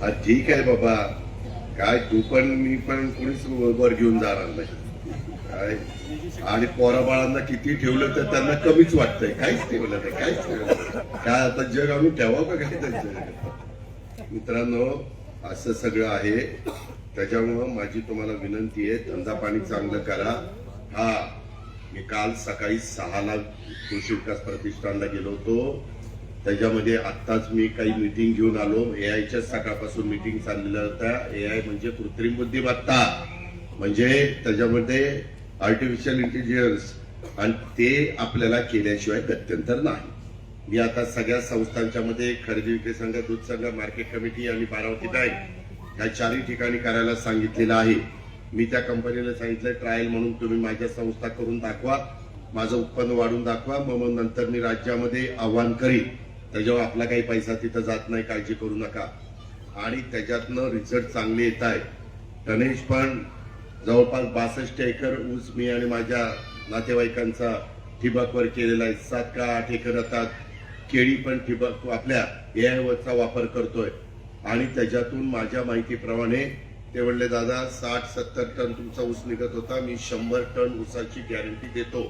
हा, ठीक आहे बाबा. काय तू पण मी पण कोणीच वर घेऊन जाणार नाही. काय? आणि पोराबाळांना किती ठेवलं तर त्यांना कमीच वाटतंय. काहीच ठेवलं नाही काहीच ठेवलं काय आता जग आणून ठेवावं का काय त्यांचं मित्रांनो असं सगळं आहे. त्याच्यामुळं माझी तुम्हाला विनंती आहे धंदा पाणी चांगलं करा. हा मी काल सकाळी सहाला कृषी विकास प्रतिष्ठानला गेलो होतो. त्याच्यामध्ये आत्ताच मी काही मीटिंग घेऊन आलो. ए आयच्या सकाळपासून मीटिंग चाललेल्या होत्या. ए आय म्हणजे कृत्रिम बुद्धिमत्ता. म्हणजे त्याच्यामध्ये आर्टिफिशियल इंटेलिजन्स आणि ते आपल्याला केल्याशिवाय गत्यंतर नाही. मी आता सगळ्या संस्थांच्या मध्ये खरेदी विक्री संघ दूध संघ मार्केट कमिटी आणि बारावती बँक या चारही ठिकाणी करायला सांगितलेलं आहे. मी त्या कंपनीला सांगितलं ट्रायल म्हणून तुम्ही माझ्या संस्था करून दाखवा. माझं उत्पन्न वाढून दाखवा. मग मग नंतर मी राज्यामध्ये आव्हान करीन. त्याच्यावर आपला काही पैसा तिथं जात नाही काळजी करू नका. आणि त्याच्यातनं रिझल्ट चांगले येत आहे गणेश पण जवळपास बासष्ट एकर ऊस मी आणि माझ्या नातेवाईकांचा ठिबकवर केलेला आहे. सात का आठ एकर राहतात. केळी पण ठिबक आपल्या एआयवरचा वापर करतोय. आणि त्याच्यातून माझ्या माहितीप्रमाणे ते म्हणले दादा साठ सत्तर टन तुमचा ऊस निघत होता. मी शंभर टन ऊसाची गॅरंटी देतो.